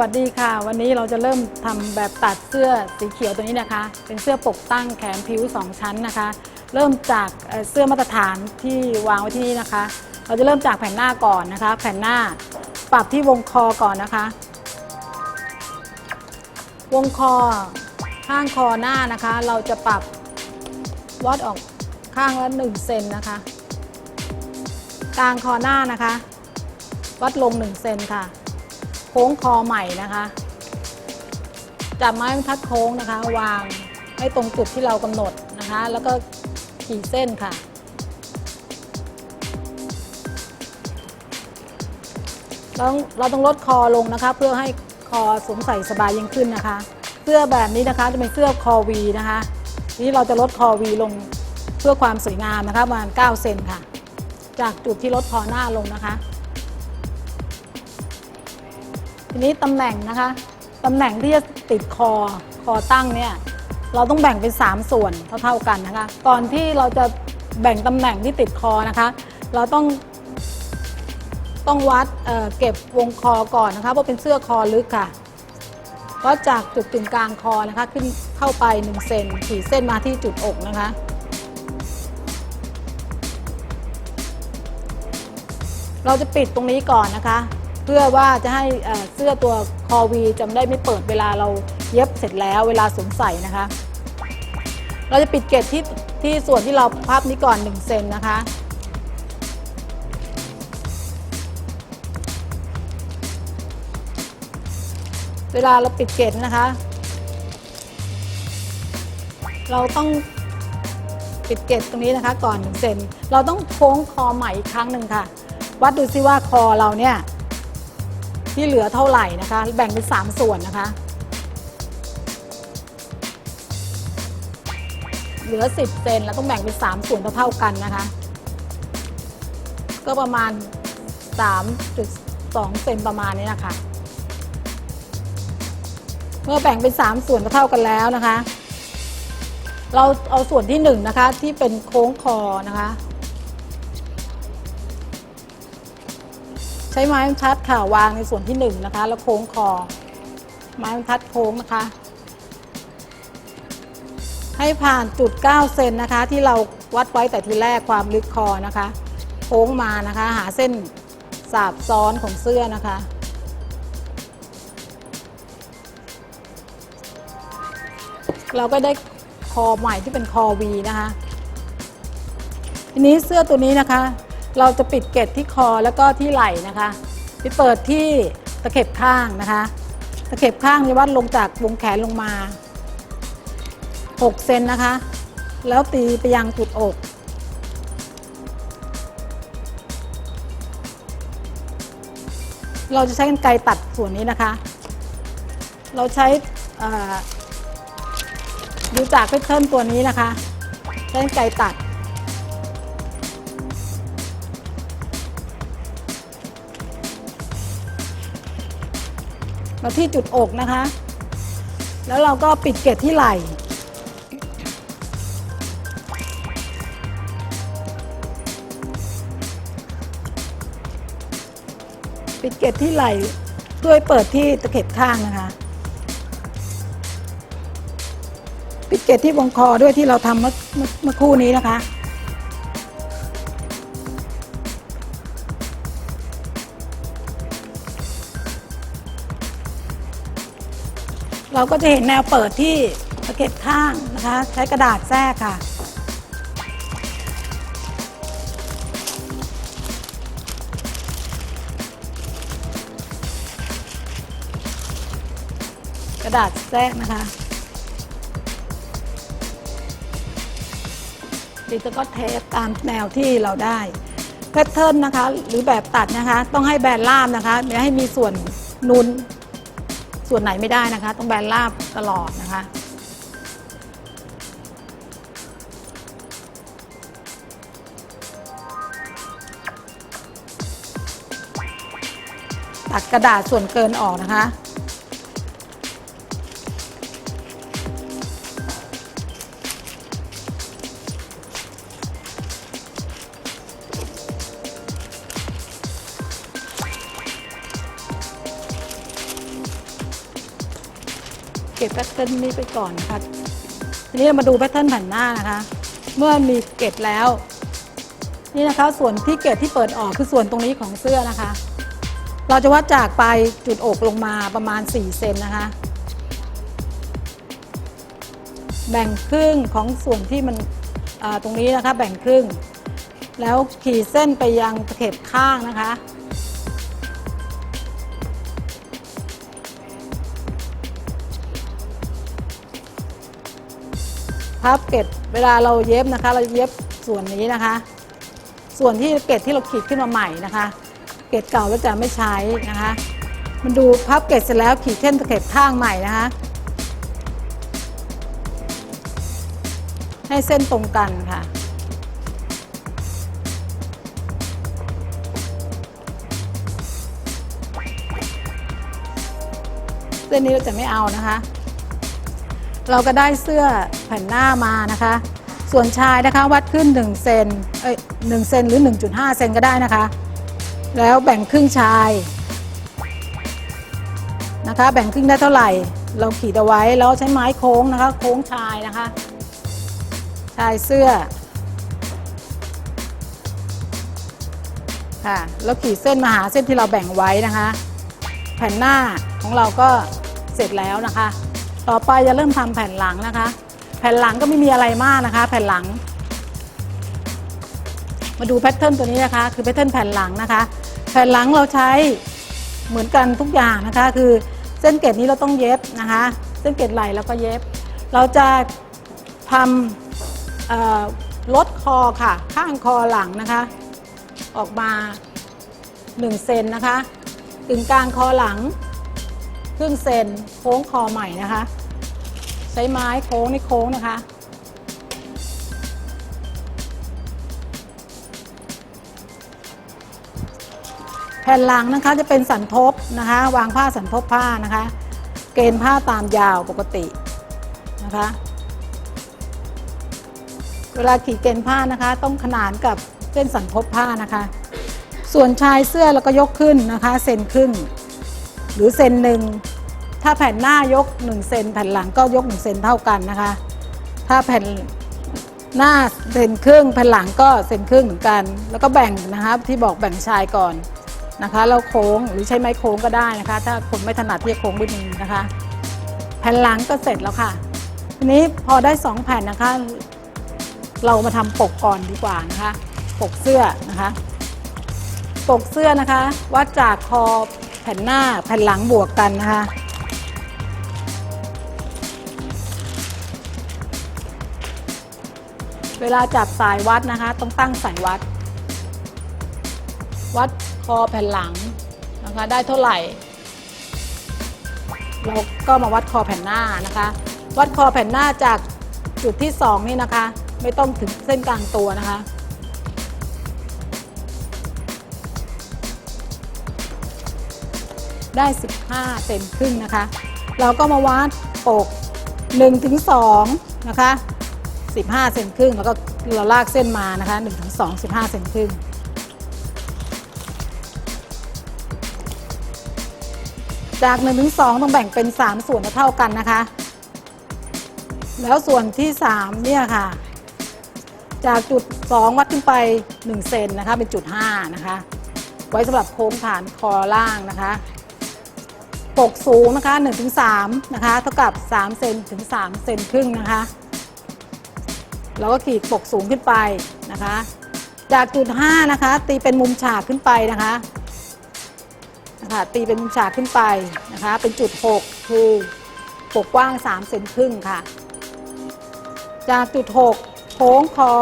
วัสดีค่ะ วันนี้เราจะเริ่มทำแบบตัดเสื้อสีเขียวตัวนี้นะคะ เป็นเสื้อปกตั้งแขนผิวสองชั้นนะคะ เริ่มจากเสื้อมาตรฐานที่วางไว้ที่นี่นะคะ เราจะเริ่มจากแผ่นหน้าก่อนนะคะ แผ่นหน้าปรับที่วงคอก่อนนะคะ วงคอข้างคอหน้านะคะ เราจะปรับวัดออกข้างละ1เซนนะคะ กลางคอหน้านะคะ วัดลง1เซนค่ะ ค้งคอใหม่นะคะจับไม้บรรทัดโค้งนะคะ วางให้ตรงจุดที่เรากำหนดนะคะ แล้วก็ขีดเส้นค่ะ เราเราต้องลดคอลงนะคะ เพื่อให้คอสวมใส่สบายยิ่งขึ้นนะคะ เสื้อแบบนี้นะคะจะเป็นเสื้อคอวีนะคะทีนี้เราจะลดคอวีลงเพื่อความสวยงามนะคะประมาณ 9 เซนค่ะ จากจุดที่ลดคอหน้าลงนะคะ ทีนี้ตำแหน่งนะคะตำแหน่งที่จะติดคอคอตั้งเนี่ยเราต้องแบ่งเป็น 3 ส่วนเท่าๆกันนะคะ ก่อนที่เราจะแบ่งตำแหน่งที่ติดคอนะคะ เราต้องต้องวัดเเก็บวงคอก่อนนะคะเพราะเป็นเสื้อคอลึกค่ะวัดจากจุดกึ่งกลางคอนะคะ ขึ้นเข้าไป1เซนขีดเส้นมาที่จุดอกนะคะ เราจะปิดตรงนี้ก่อนนะคะ พื่อว่าจะให้เสื้อตัวคอวีจำได้ไม่เปิดเวลาเราเย็บเสร็จแล้วเวลาสวมใส่นะคะ เราจะปิดเกล็ดที่ที่ส่วนที่เราพับนี้ก่อน 1 เซนนะคะ เวลาเราปิดเกล็ดนะคะ เราต้องปิดเกล็ดตรงนี้นะคะก่อน1เซนเราต้องโค้งคอใหม่อีกครั้งหนึ่งค่ะ วัดดูซิว่าคอเราเนี่ย ที่เหลือเท่าไหร่นะคะ แบ่งเป็น 3 ส่วนนะคะ เหลือ 10 เซนแล้วต้องแบ่งเป็น 3 ส่วนเท่ากันนะคะ ก็ประมาณ 3.2 เซนประมาณนี้นะคะเมื่อแบ่งเป็น 3 ส่วนเท่ากันแล้วนะคะ เราเอาส่วนที่ 1 นะคะที่เป็นโค้งคอนะคะ ใช้ไม้บรรทัดค่ะวางในส่วนที่1นนะคะ แล้วโค้งคอ ไม้บรรทัดโค้งนะคะ ให้ผ่านจุด 9 เซนนะคะ ที่เราวัดไว้แต่ทีแรกความลึกคอนะคะ โค้งมานะคะ หาเส้นสาบซ้อนของเสื้อนะคะเราก็ได้คอใหม่ที่เป็นคอวีนะคะ ทีนี้เสื้อตัวนี้นะคะ เราจะปิดเกล็ดที่คอแล้วก็ที่ไหล่นะคะไปเปิดที่ตะเข็บข้างนะคะ ตะเข็บข้างจะวัดลงจากวงแขนลงมา 6 เซนนะคะ แล้วตีไปยังจุดอกเราจะใช้กันไกตัดส่วนนี้นะคะ เราใช้ดูจากแพทเทิร์นตัวนี้นะคะ ใช้กันไกตัดาที่จุดอกนะคะ แล้วเราก็ปิดเกล็ดที่ไหล่ปิดเกล็ดที่ไหล่ด้วยเปิดที่ตะเข็บข้างนะคะ ปิดเกล็ดที่วงคอด้วยที่เราทำเมื่อเมื่อเมื่อครู่นี้นะคะ เราก็จะเห็นแนวเปิดที่ตะเข็บข้างนะคะ ใช้กระดาษแทรกค่ะ กระดาษแทรกนะคะติดสก็อตเทปตามแนวที่เราได้แพทเทิร์นนะคะ หรือแบบตัดนะคะ ต้องให้แบนล่ามนะคะอย่ให้มีส่วนนุน ส่วนไหนไม่ได้นะคะ ต้องแบนราบตลอดนะคะ ตัดกระดาษส่วนเกินออกนะคะ เก็บแพทเทิร์นนี้ไปก่อนนะคะทีนี้เรามาดูแพทเทิร์นแผ่นหน้านะคะ เมื่อมีเกล็ดแล้ว นี่นะคะส่วนที่เกล็ดที่เปิดออกคือส่วนตรงนี้ของเสื้อนะคะ เราจะวัดจากปลายจุดอกลงมาประมาณ 4 เซนนะคะ แบ่งครึ่งของส่วนที่มันตรงนี้นะคะแบ่งครึ่ง แล้วขีดเส้นไปยังเข็บข้างนะคะ พับเกล็ดเวลาเราเย็บนะคะ เราเย็บส่วนนี้นะคะ ส่วนที่เกล็ดที่เราขีดขึ้นมาใหม่นะคะ เกล็ดเก่าเราจะไม่ใช้นะคะ มันดูพับเกล็ดเสร็จแล้วขีดเส้นตะเข็บข้างใหม่นะคะ ให้เส้นตรงกันค่ะเส้นนี้เราจะไม่เอานะคะ เราก็ได้เสื้อแผ่นหน้ามานะคะ ส่วนชายนะคะวัดขึ้น1เซนเอ้ย1เซนหรือ 1.5 เซนก็ได้นะคะ แล้วแบ่งครึ่งชายนะคะ แบ่งครึ่งได้เท่าไหร่ เราขีดเอาไว้แล้วใช้ไม้โค้งนะคะ โค้งชายนะคะ ชายเสื้อค่ะแล้วขีดเส้นมาหาเส้นที่เราแบ่งไว้นะคะ แผ่นหน้าของเราก็เสร็จแล้วนะคะ ต่อไปจะเริ่มทำแผ่นหลังนะคะ แผ่นหลังก็ไม่มีอะไรมากนะคะ แผ่นหลัง มาดูแพทเทิร์นตัวนี้นะคะ คือแพทเทิร์นแผ่นหลังนะคะ แผ่นหลังเราใช้เหมือนกันทุกอย่างนะคะ คือเส้นเกล็ดนี้เราต้องเย็บนะคะ เส้นเกล็ดไหลแล้วก็เย็บ เราจะทำลดคอค่ะ ข้างคอหลังนะคะ ออกมา1เซนนะคะ ถึงกลางคอหลังครึ่งเซนโค้งคอใหม่นะคะ ช้ไม้โค้งในโค้งนะคะ แผ่นหลังนะคะจะเป็นสันทบนะคะ วางผ้าสันทบผ้านะคะ เกณฑ์ผ้าตามยาวปกตินะคะ เวลาขีดเกณฑ์ผ้านะคะ ต้องขนานกับเส้นสันทบผ้านะคะ ส่วนชายเสื้อเราก็ยกขึ้นนะคะเซนครึ่งหรือเซนหนึ่ง ถ้าแผ่นหน้ายก1เซนแผ่นหลังก็ยก1เซนเท่ากันนะคะ ถ้าแผ่นหน้าเซนครึ่งแผ่นหลังก็เซนครึ่งเหมือนกัน แล้วก็แบ่งนะคะที่บอกแบ่งชายก่อนนะคะแล้วโค้งหรือใช้ไม้โค้งก็ได้นะคะ ถ้าคนไม่ถนัดที่จะโค้งด้วยมือนะคะ แผ่นหลังก็เสร็จแล้วค่ะทีนี้พอได้ 2 แผ่นนะคะ เรามาทำปกก่อนดีกว่านะคะ ปกเสื้อนะคะ ปกเสื้อนะคะวัดจากคอแผ่นหน้าแผ่นหลังบวกกันนะคะ เวลาจับสายวัดนะคะ ต้องตั้งสายวัด วัดคอแผ่นหลังนะคะได้เท่าไหร่เราก็มาวัดคอแผ่นหน้านะคะ วัดคอแผ่นหน้าจากจุดที่สองนี่นะคะ ไม่ต้องถึงเส้นกลางตัวนะคะ ได้ 15เซนครึ่งนะคะ เราก็มาวัดปก1ถึง2นะคะ 15 เซนครึ่ง แล้วก็เราลากเส้นมานะคะ1ถึง2 15 เซนครึ่ง จาก1ถึง2ต้องแบ่งเป็น 3 ส่วนเท่ากันนะคะ แล้วส่วนที่ 3 เนี่ยค่ะ จากจุด 2 วัดขึ้นไป 1 เซนนะคะ เป็นจุด 5 นะคะ ไว้สำหรับโค้งฐานคอล่างนะคะปกสูงนะคะ1ถึง3นะคะเท่ากับ3เซนถึง3เซนครึ่งนะคะ แล้วก็ขีดปกสูงขึ้นไปนะคะ จากจุด 5 นะคะ ตีเป็นมุมฉากขึ้นไปนะคะนะคะตีเป็นมุมฉากขึ้นไปนะคะ เป็นจุด 6 คือปกกว้าง 3 เซนครึ่งค่ะ จากจุด 6 โค้งคอ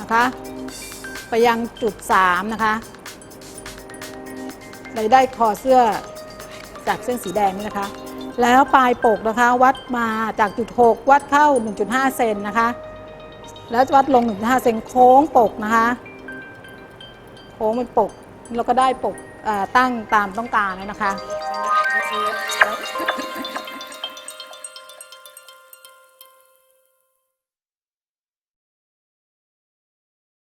นะคะไปยังจุด 3 นะคะเลยได้คอเสื้อจากเส้นสีแดงนี่นะคะ แล้วปลายปกนะคะวัดมาจากจุด 6 วัดเข้า 1.5 เซนนะคะ แล้ววัดลง1.5เซนโค้งปกนะคะ โค้งเป็นปกแล้วก็ได้ปกตั้งตามต้องการเลยนะคะ